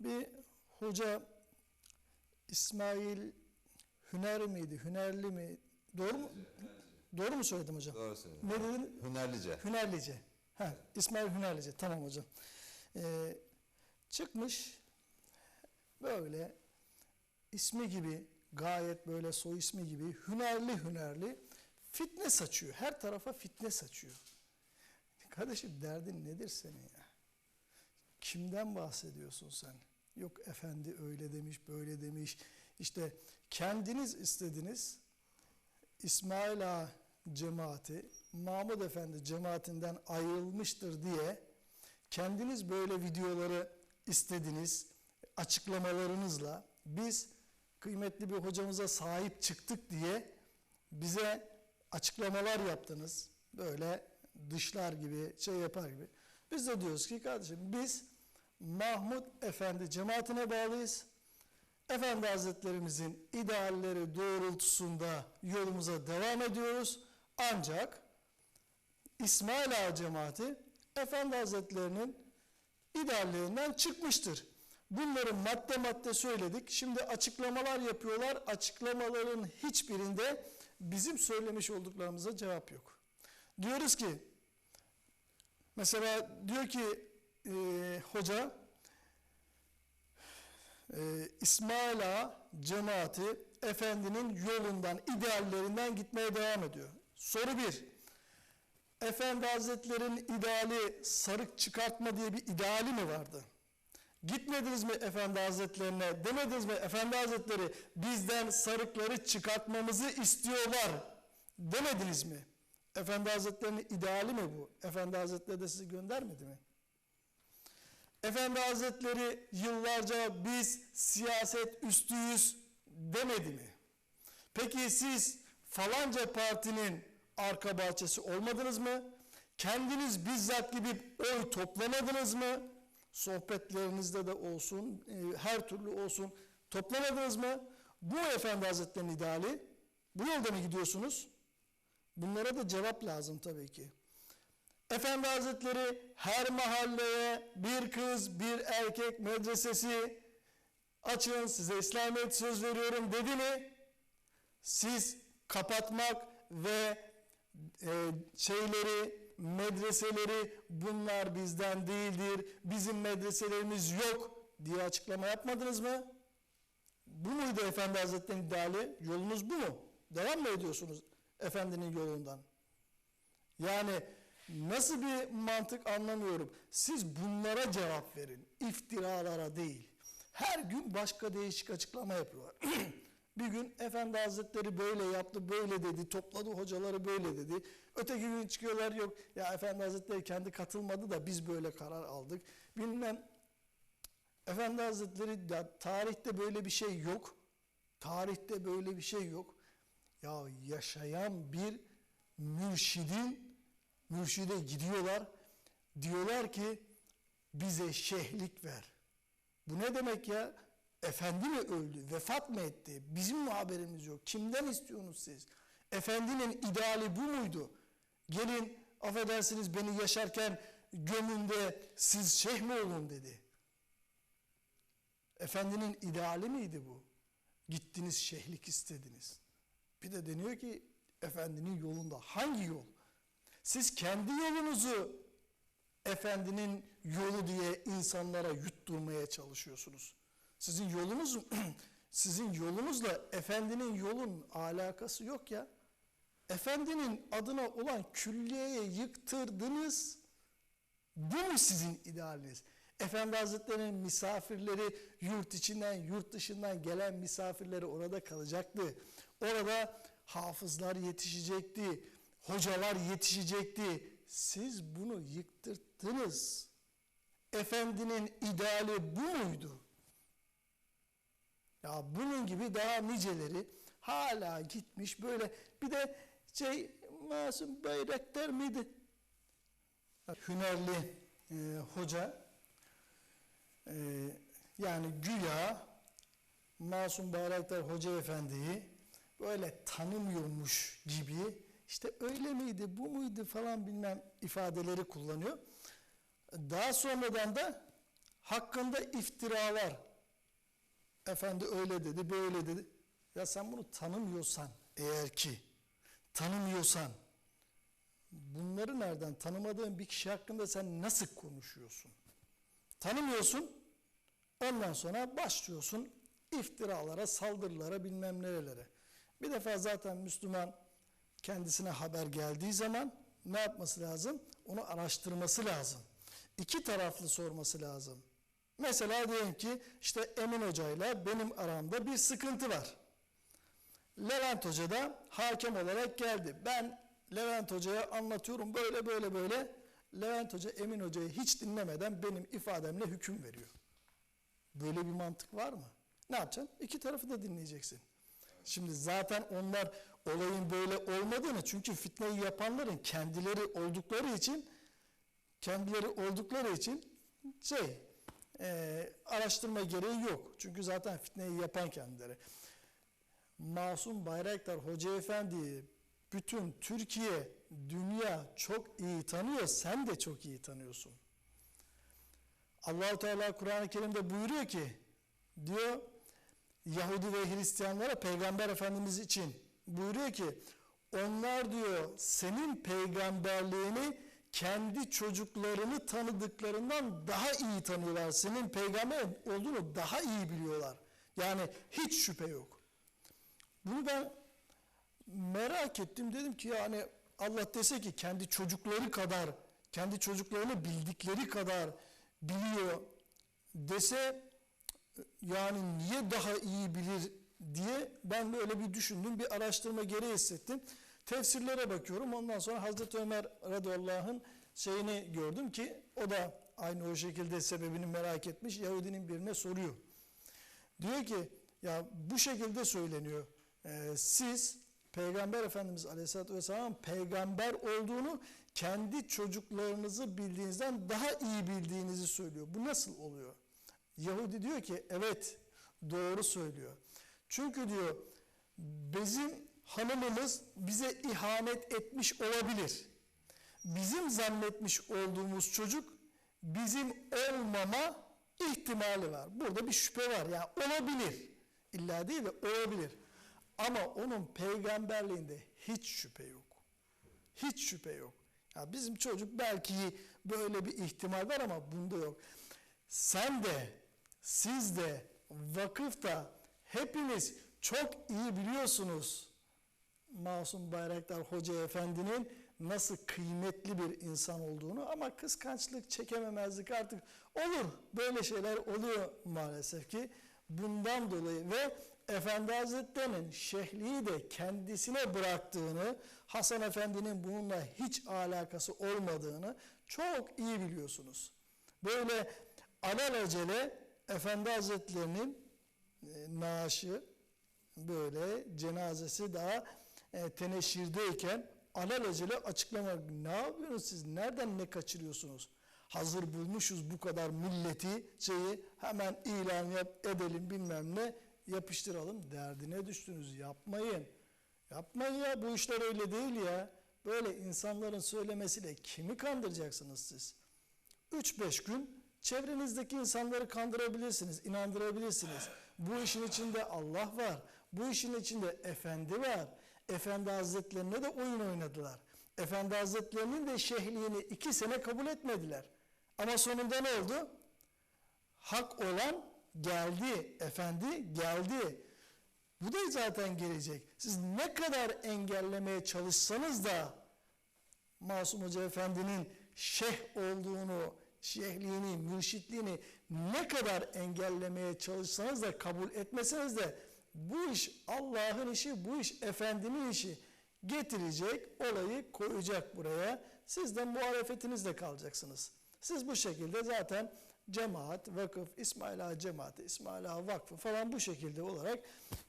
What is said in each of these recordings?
Bir hoca İsmail Hüner miydi? Hünerli mi? Doğru mu? Doğru mu söyledim hocam? Doğru söylüyorsun. Ne dedin? Hünerlice. Hünerlice. Ha, İsmail Hünerlice. Tamam hocam. Ee, çıkmış böyle ismi gibi gayet böyle soy ismi gibi hünerli hünerli fitne saçıyor. Her tarafa fitne saçıyor. Kardeşim derdin nedir senin ya? Kimden bahsediyorsun sen? Yok efendi öyle demiş, böyle demiş. İşte kendiniz istediniz. İsmail Ağa cemaati Mahmud Efendi cemaatinden ayrılmıştır diye kendiniz böyle videoları istediniz açıklamalarınızla biz kıymetli bir hocamıza sahip çıktık diye bize açıklamalar yaptınız. Böyle dışlar gibi şey yapar gibi. Biz de diyoruz ki kardeşim biz Mahmud Efendi cemaatine bağlıyız. Efendi Hazretlerimizin idealleri doğrultusunda yolumuza devam ediyoruz. Ancak İsmail Ağa cemaati Efendi Hazretlerinin ideallerinden çıkmıştır. Bunları madde madde söyledik. Şimdi açıklamalar yapıyorlar. Açıklamaların hiçbirinde bizim söylemiş olduklarımıza cevap yok. Diyoruz ki mesela diyor ki e, hoca e, İsmail Ağa cemaati efendinin yolundan, ideallerinden gitmeye devam ediyor. Soru bir. Efendi Hazretleri'nin ideali sarık çıkartma diye bir ideali mi vardı? Gitmediniz mi Efendi Hazretlerine? Demediniz mi Efendi Hazretleri bizden sarıkları çıkartmamızı istiyorlar? Demediniz mi? Efendi Hazretleri'nin ideali mi bu? Efendi Hazretleri de sizi göndermedi mi? Efendi Hazretleri yıllarca biz siyaset üstüyüz demedi mi? Peki siz falanca partinin arka bahçesi olmadınız mı? Kendiniz bizzat gidip oy toplamadınız mı? Sohbetlerinizde de olsun, e, her türlü olsun toplamadınız mı? Bu Efendi Hazretleri'nin ideali. Bu yolda mı gidiyorsunuz? Bunlara da cevap lazım tabii ki. Efendi Hazretleri her mahalleye bir kız, bir erkek medresesi açın size İslamiyet söz veriyorum dedi mi? Siz kapatmak ve e, şeyleri, medreseleri bunlar bizden değildir, bizim medreselerimiz yok diye açıklama yapmadınız mı? Bu muydu Efendi Hazretleri'nin ideali? Yolunuz bu mu? Devam mı ediyorsunuz Efendinin yolundan? Yani nasıl bir mantık anlamıyorum. Siz bunlara cevap verin. iftiralara değil. Her gün başka değişik açıklama yapıyorlar. bir gün Efendi Hazretleri böyle yaptı, böyle dedi, topladı hocaları böyle dedi. Öteki gün çıkıyorlar yok ya Efendi Hazretleri kendi katılmadı da biz böyle karar aldık. Bilmem Efendi Hazretleri ya, tarihte böyle bir şey yok. Tarihte böyle bir şey yok. Ya yaşayan bir mürşidin mürşide gidiyorlar. Diyorlar ki bize şehlik ver. Bu ne demek ya? Efendi mi öldü? Vefat mı etti? Bizim mi haberimiz yok? Kimden istiyorsunuz siz? Efendinin ideali bu muydu? Gelin affedersiniz beni yaşarken gömünde siz şeyh mi olun dedi. Efendinin ideali miydi bu? Gittiniz şeyhlik istediniz. Bir de deniyor ki efendinin yolunda. Hangi yol? Siz kendi yolunuzu efendinin yolu diye insanlara yutturmaya çalışıyorsunuz. Sizin yolunuz sizin yolunuzla efendinin yolun alakası yok ya. Efendinin adına olan külliyeye yıktırdınız. Bu mu sizin idealiniz? Efendi Hazretleri'nin misafirleri yurt içinden yurt dışından gelen misafirleri orada kalacaktı. Orada hafızlar yetişecekti. Hocalar yetişecekti. Siz bunu yıktırttınız. Efendinin ideali bu muydu? Ya bunun gibi daha niceleri hala gitmiş böyle bir de şey Masum Bayraktar mıydı? Hünerli e, hoca e, yani güya Masum Bayraktar Hoca Efendi'yi böyle tanımıyormuş gibi işte öyle miydi bu muydu falan bilmem ifadeleri kullanıyor. Daha sonradan da hakkında iftiralar. Efendi öyle dedi, böyle dedi. Ya sen bunu tanımıyorsan eğer ki, tanımıyorsan, bunları nereden tanımadığın bir kişi hakkında sen nasıl konuşuyorsun? Tanımıyorsun, ondan sonra başlıyorsun iftiralara, saldırılara, bilmem nerelere. Bir defa zaten Müslüman kendisine haber geldiği zaman ne yapması lazım? Onu araştırması lazım. İki taraflı sorması lazım. Mesela diyelim ki işte Emin Hoca ile benim aramda bir sıkıntı var. Levent Hoca da hakem olarak geldi. Ben Levent Hoca'ya anlatıyorum böyle böyle böyle. Levent Hoca Emin Hoca'yı hiç dinlemeden benim ifademle hüküm veriyor. Böyle bir mantık var mı? Ne yapacaksın? İki tarafı da dinleyeceksin. Şimdi zaten onlar olayın böyle olmadığını çünkü fitneyi yapanların kendileri oldukları için kendileri oldukları için şey e, araştırma gereği yok. Çünkü zaten fitneyi yapan kendileri. Masum Bayraktar Hoca Efendi'yi bütün Türkiye, dünya çok iyi tanıyor. Sen de çok iyi tanıyorsun. Allahu Teala Kur'an-ı Kerim'de buyuruyor ki diyor Yahudi ve Hristiyanlara Peygamber Efendimiz için buyuruyor ki onlar diyor senin peygamberliğini kendi çocuklarını tanıdıklarından daha iyi tanıyorlar. Senin peygamber olduğunu daha iyi biliyorlar. Yani hiç şüphe yok. Bunu ben merak ettim. Dedim ki yani Allah dese ki kendi çocukları kadar, kendi çocuklarını bildikleri kadar biliyor dese yani niye daha iyi bilir diye ben böyle bir düşündüm. Bir araştırma gereği hissettim. Tefsirlere bakıyorum. Ondan sonra Hazreti Ömer radıyallahu şeyini gördüm ki o da aynı o şekilde sebebini merak etmiş. Yahudinin birine soruyor. Diyor ki ya bu şekilde söyleniyor. Ee, siz Peygamber Efendimiz Aleyhisselatü Vesselam peygamber olduğunu kendi çocuklarınızı bildiğinizden daha iyi bildiğinizi söylüyor. Bu nasıl oluyor? Yahudi diyor ki evet doğru söylüyor. Çünkü diyor bizim hanımımız bize ihanet etmiş olabilir. Bizim zannetmiş olduğumuz çocuk bizim olmama ihtimali var. Burada bir şüphe var. Yani olabilir. İlla değil de olabilir. Ama onun peygamberliğinde hiç şüphe yok. Hiç şüphe yok. Ya bizim çocuk belki böyle bir ihtimal var ama bunda yok. Sen de, siz de, vakıf da hepiniz çok iyi biliyorsunuz. Masum Bayraktar Hoca Efendi'nin nasıl kıymetli bir insan olduğunu ama kıskançlık, çekememezlik artık olur. Böyle şeyler oluyor maalesef ki. Bundan dolayı ve Efendi Hazretleri'nin şehliği de kendisine bıraktığını, Hasan Efendi'nin bununla hiç alakası olmadığını çok iyi biliyorsunuz. Böyle alelacele Efendi Hazretleri'nin naaşı böyle cenazesi daha e, teneşirdeyken alelacele açıklama ne yapıyorsunuz siz? Nereden ne kaçırıyorsunuz? Hazır bulmuşuz bu kadar milleti şeyi hemen ilan yap edelim bilmem ne yapıştıralım. Derdine düştünüz. Yapmayın. Yapmayın ya. Bu işler öyle değil ya. Böyle insanların söylemesiyle kimi kandıracaksınız siz? 3-5 gün çevrenizdeki insanları kandırabilirsiniz inandırabilirsiniz bu işin içinde Allah var bu işin içinde efendi var Efendi Hazretlerine de oyun oynadılar. Efendi Hazretlerinin de şehliğini iki sene kabul etmediler. Ama sonunda ne oldu? Hak olan geldi. Efendi geldi. Bu da zaten gelecek. Siz ne kadar engellemeye çalışsanız da Masum Hoca Efendi'nin şeyh olduğunu, şeyhliğini, mürşitliğini ne kadar engellemeye çalışsanız da kabul etmeseniz de bu iş Allah'ın işi, bu iş efendinin işi. Getirecek, olayı koyacak buraya. Siz de muhalefetinizle kalacaksınız. Siz bu şekilde zaten cemaat, vakıf, İsmail Ağa cemaati, İsmail Ağa vakfı falan bu şekilde olarak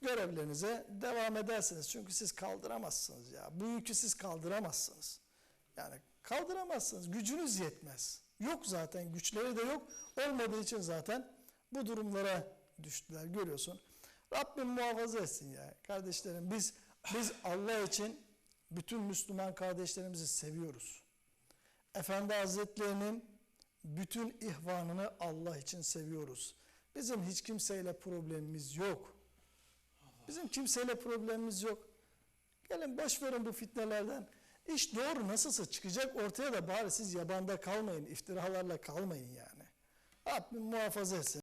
görevlerinize devam edersiniz. Çünkü siz kaldıramazsınız ya. Bu yükü siz kaldıramazsınız. Yani kaldıramazsınız. Gücünüz yetmez. Yok zaten. Güçleri de yok. Olmadığı için zaten bu durumlara düştüler. Görüyorsun. Rabbim muhafaza etsin ya. Kardeşlerim biz biz Allah için bütün Müslüman kardeşlerimizi seviyoruz. Efendi Hazretlerinin bütün ihvanını Allah için seviyoruz. Bizim hiç kimseyle problemimiz yok. Bizim kimseyle problemimiz yok. Gelin boş verin bu fitnelerden. İş doğru nasılsa çıkacak ortaya da bari siz yabanda kalmayın, iftiralarla kalmayın yani. Rabbim muhafaza etsin.